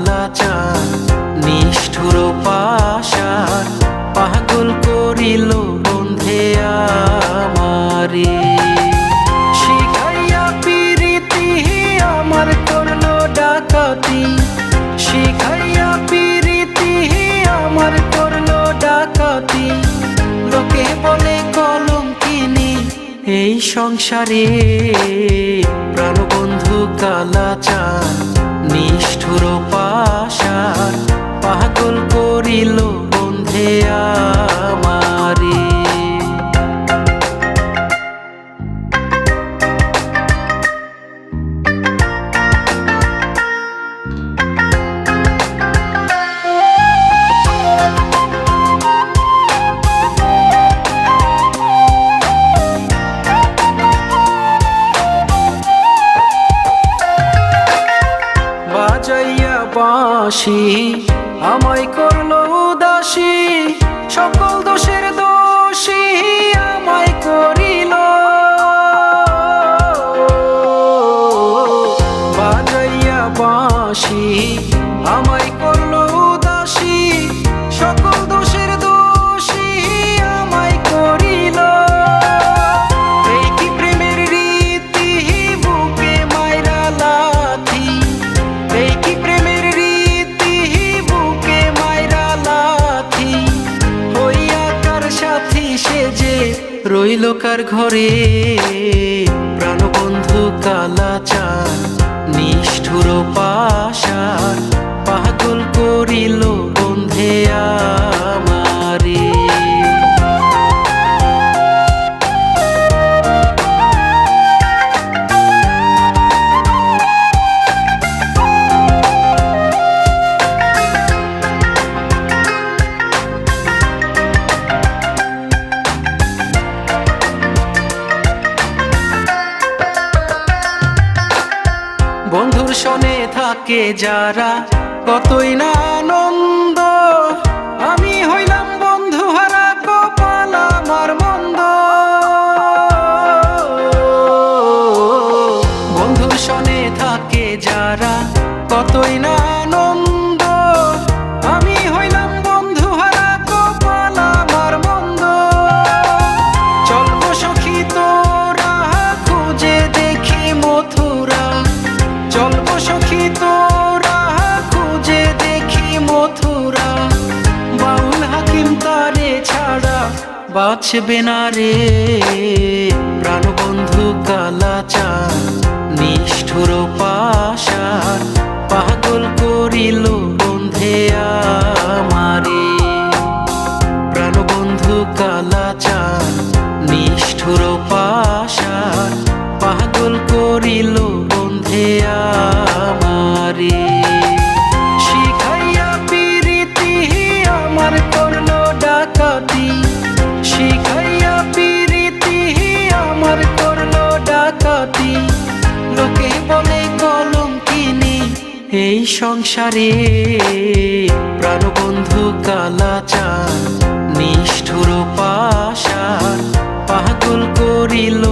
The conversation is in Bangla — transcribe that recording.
কালাচার নিষ্ঠুর পাশার পাগল করিল বন্ধে আমারে। শিখাইয়া পিরিতি আমার করল ডাকাতি। শিখাইয়া পিরিতি আমার করল ডাকাতি। লোকে বলে কলম কিনি এই সংসারে প্রাণবন্ধু কালাচার নিষ্ঠুর পাশার পাগল করিল বাঁশি আমায় করল উদাসী সকল দোষের দোষী আমায় করিল। বাজাইয়া বাঁশি আমায় করল রইল কার ঘরে? প্রাণবন্ধু কালাচার থাকে যারা কতই না আনন্দ। বাঁচবে না রে। প্রাণবন্ধু কালাচার নিষ্ঠুর পাশার পাগল করিল বন্ধে আমারে। প্রাণবন্ধু কালাচার নিষ্ঠুর পাশার পাগল করিল বন্ধে আমারে। শিখাইয়া পিরিতি আমার করল ডাকাতি। শিখাইয়া পিরিতি আমার করল ডাকাতি। লোকে বলে কলম কিনি এই সংসারে প্রাণবন্ধু কালাচার নিষ্ঠুর পাশার, পাগল করিল